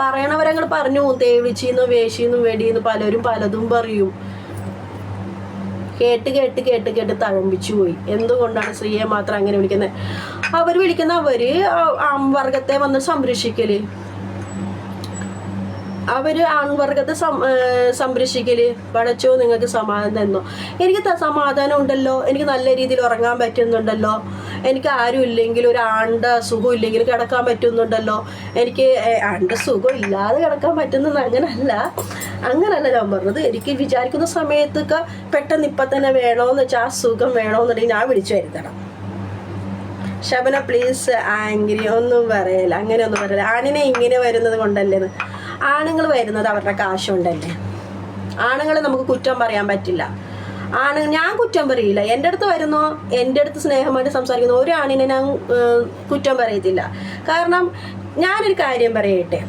പറയണവരങ്ങൾ പറഞ്ഞു തേവിച്ചിന്നും വേശിന്നും വെടിയെന്ന് പലരും പലതും പറയും. കേട്ട് കേട്ട് കേട്ട് കേട്ട് തഴമ്പിച്ചു പോയി. എന്തുകൊണ്ടാണ് സ്ത്രീയെ മാത്രം അങ്ങനെ വിളിക്കുന്നത്? അവർ വിളിക്കുന്ന അവർ ആൺവർഗത്തെ വന്ന് സംരക്ഷിക്കൽ. അവർ ആൺവർഗത്തെ സംരക്ഷിക്കൽ പടച്ചോ നിങ്ങൾക്ക് സമാധാനം തന്നോ? എനിക്ക് സമാധാനം ഉണ്ടല്ലോ. എനിക്ക് നല്ല രീതിയിൽ ഉറങ്ങാൻ പറ്റുന്നുണ്ടല്ലോ. എനിക്ക് ആരും ഇല്ലെങ്കിൽ ഒരു ആണ്ട സുഖം ഇല്ലെങ്കിൽ കിടക്കാൻ പറ്റുന്നുണ്ടല്ലോ. എനിക്ക് ആണ്ട സുഖം ഇല്ലാതെ കിടക്കാൻ പറ്റുന്നത് അങ്ങനല്ല. അങ്ങനല്ല ഞാൻ പറഞ്ഞത്. എനിക്ക് വിചാരിക്കുന്ന സമയത്തൊക്കെ പെട്ടെന്ന് ഇപ്പം തന്നെ വേണോന്ന് വെച്ചാൽ ആ സുഖം വേണോന്നുണ്ടെങ്കിൽ ഞാൻ വിളിച്ചു വരുത്തണം. ശബന പ്ലീസ് ആംഗ്രി ഒന്നും പറയല്ല. അങ്ങനെ ഒന്നും പറയല്ല. ആണിനെ ഇങ്ങനെ വരുന്നത് കൊണ്ടല്ലേ ആണുങ്ങൾ വരുന്നത് അവരുടെ കാശുണ്ടല്ലേ ആണുങ്ങളെ നമുക്ക് കുറ്റം പറയാൻ പറ്റില്ല. ആണ് ഞാൻ കുറ്റം പറയില്ല. എന്റെ അടുത്ത് വരുന്നോ? എന്റെ അടുത്ത് സ്നേഹമായിട്ട് സംസാരിക്കുന്ന ഒരു ആണിനെ ഞാൻ കുറ്റം പറയത്തില്ല. കാരണം ഞാനൊരു കാര്യം പറയട്ടെ?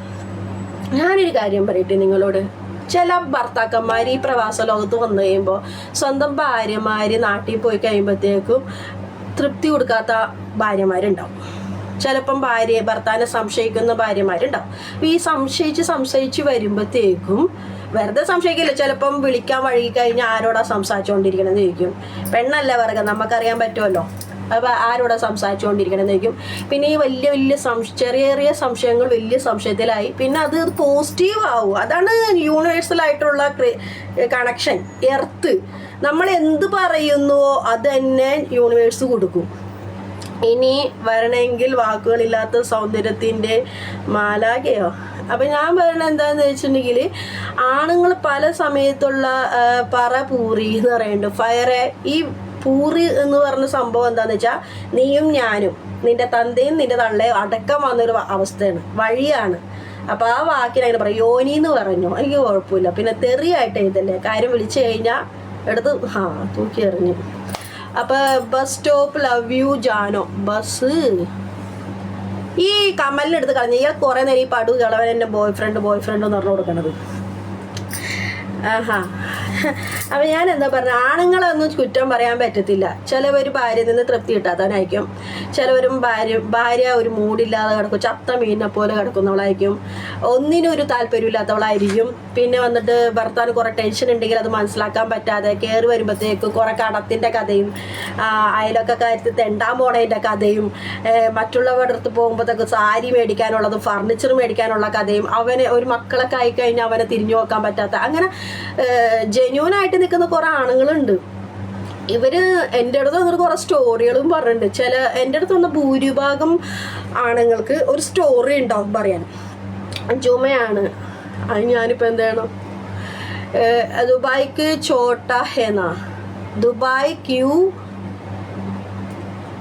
ഞാനൊരു കാര്യം പറയട്ടെ നിങ്ങളോട്? ചില ഭർത്താക്കന്മാർ ഈ പ്രവാസ ലോകത്ത് വന്നു കഴിയുമ്പോൾ സ്വന്തം ഭാര്യമാർ നാട്ടിൽ പോയി കഴിയുമ്പോഴത്തേക്കും തൃപ്തി കൊടുക്കാത്ത ഭാര്യമാരുണ്ടാവും. ചിലപ്പം ഭാര്യയെ ഭർത്താനെ സംശയിക്കുന്ന ഭാര്യമാരുണ്ടാവും. അപ്പൊ ഈ സംശയിച്ച് സംശയിച്ച് വരുമ്പോഴത്തേക്കും വെറുതെ സംശയിക്കില്ല ചിലപ്പം വിളിക്കാൻ വഴി കഴിഞ്ഞാൽ ആരോടാ സംസാരിച്ചുകൊണ്ടിരിക്കണമെന്ന് ചോദിക്കും. പെണ്ണല്ല വർഗം നമുക്കറിയാൻ പറ്റുമല്ലോ. അപ്പൊ ആരോടാ സംസാരിച്ചുകൊണ്ടിരിക്കണമെന്ന് ചോദിക്കും. പിന്നെ ഈ വലിയ വലിയ സംശയ ചെറിയ ചെറിയ സംശയങ്ങൾ വലിയ സംശയത്തിലായി. പിന്നെ അത് പോസിറ്റീവ് ആവും. അതാണ് യൂണിവേഴ്സൽ ആയിട്ടുള്ള കണക്ഷൻ എർത്ത് നമ്മൾ എന്ത് പറയുന്നുവോ അത് തന്നെ യൂണിവേഴ്സ് കൊടുക്കും. ഇനി വരണമെങ്കിൽ വാക്കുകളില്ലാത്ത സൗന്ദര്യത്തിന്റെ മാലാകയോ അപ്പം ഞാൻ പറയുന്നത് എന്താണെന്ന് വെച്ചിട്ടുണ്ടെങ്കിൽ ആണുങ്ങൾ പല സമയത്തുള്ള പറ പൂറി എന്ന് പറയുന്നുണ്ട്. ഫയറെ ഈ പൂറി എന്ന് പറഞ്ഞ സംഭവം എന്താണെന്ന് വെച്ചാൽ നീയും ഞാനും നിന്റെ തന്തയും നിന്റെ തള്ളയും അടക്കം വന്നൊരു അവസ്ഥയാണ് വഴിയാണ്. അപ്പം ആ വാക്കിന് അങ്ങനെ പറയും. യോനി എന്ന് പറഞ്ഞു. എനിക്ക് കുഴപ്പമില്ല. പിന്നെ തെറിയായിട്ട് എഴുതല്ലേ? കാര്യം വിളിച്ചു കഴിഞ്ഞാൽ എടുത്ത് ആ തൂക്കി എറിഞ്ഞു. അപ്പൊ ബസ് സ്റ്റോപ്പ് ലവ് യു ജാനോ. ബസ് ഈ കമലിനെടുത്ത് കളഞ്ഞ ഇയാൾ കുറെ നേരം ഈ പടു കളവൻ എന്റെ ബോയ് ഫ്രണ്ട് ബോയ് ഫ്രണ്ട് എന്ന് പറഞ്ഞു കൊടുക്കണത്. ആഹാ. അപ്പൊ ഞാൻ എന്താ പറഞ്ഞ ആണുങ്ങളൊന്നും കുറ്റം പറയാൻ പറ്റത്തില്ല. ചിലവർ ഭാര്യ നിന്ന് തൃപ്തി കിട്ടാത്തവനായിരിക്കും ചിലവരും ഭാര്യ ഭാര്യ ഒരു മൂടില്ലാതെ കിടക്കും ചത്ത മീനിനെ പോലെ കിടക്കുന്നവളായിരിക്കും. ഒന്നിനും ഒരു താല്പര്യമില്ലാത്തവളായിരിക്കും. പിന്നെ വന്നിട്ട് ഭർത്താവിന് കുറെ ടെൻഷൻ ഉണ്ടെങ്കിൽ അത് മനസ്സിലാക്കാൻ പറ്റാതെ കയറി വരുമ്പോഴത്തേക്ക് കുറെ കടത്തിന്റെ കഥയും ആ, അയലൊക്കെ കാര്യത്തിൽ തെണ്ടാൻ പോണതിന്റെ കഥയും മറ്റുള്ളവരുടെ അടുത്ത് പോകുമ്പോഴത്തേക്ക് സാരി മേടിക്കാനുള്ളതും ഫർണിച്ചർ മേടിക്കാനുള്ള കഥയും അവനെ ഒരു മക്കളൊക്കെ ആയി കഴിഞ്ഞാൽ അവനെ തിരിഞ്ഞു നോക്കാൻ പറ്റാത്ത അങ്ങനെ ജെന്യൂൻ ആയിട്ട് നിൽക്കുന്ന കുറെ ആണുങ്ങളുണ്ട്. ഇവർ എന്റെ അടുത്ത് വന്നിട്ട് കുറെ സ്റ്റോറികളും പറഞ്ഞിട്ടുണ്ട്. ചില എന്റെ അടുത്ത് വന്ന ഭൂരിഭാഗം ആണുങ്ങൾക്ക് ഒരു സ്റ്റോറി ഉണ്ടാവും പറയാൻ. ജുമയാണ് അത് ഞാനിപ്പോൾ എന്ത് ചെയ്യണം? ഏഹ് ദുബായ്ക്ക് ചോട്ട ഹെന ദുബായ് ക്യൂ.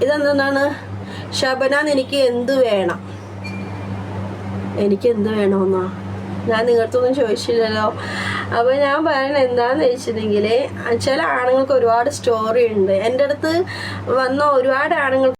ഇതെന്താണ് ശബന എനിക്ക് എന്ത് വേണം? എനിക്ക് എന്ത് വേണമെന്നാ ഞാൻ നിങ്ങൾക്കൊന്നും ചോദിച്ചില്ലല്ലോ. അപ്പോൾ ഞാൻ പറയണത് എന്താണെന്ന് വെച്ചിട്ടുണ്ടെങ്കിൽ ചില ആണുങ്ങൾക്ക് ഒരുപാട് സ്റ്റോറി ഉണ്ട്. എന്റെ അടുത്ത് വന്ന ഒരുപാട് ആണുങ്ങൾക്ക്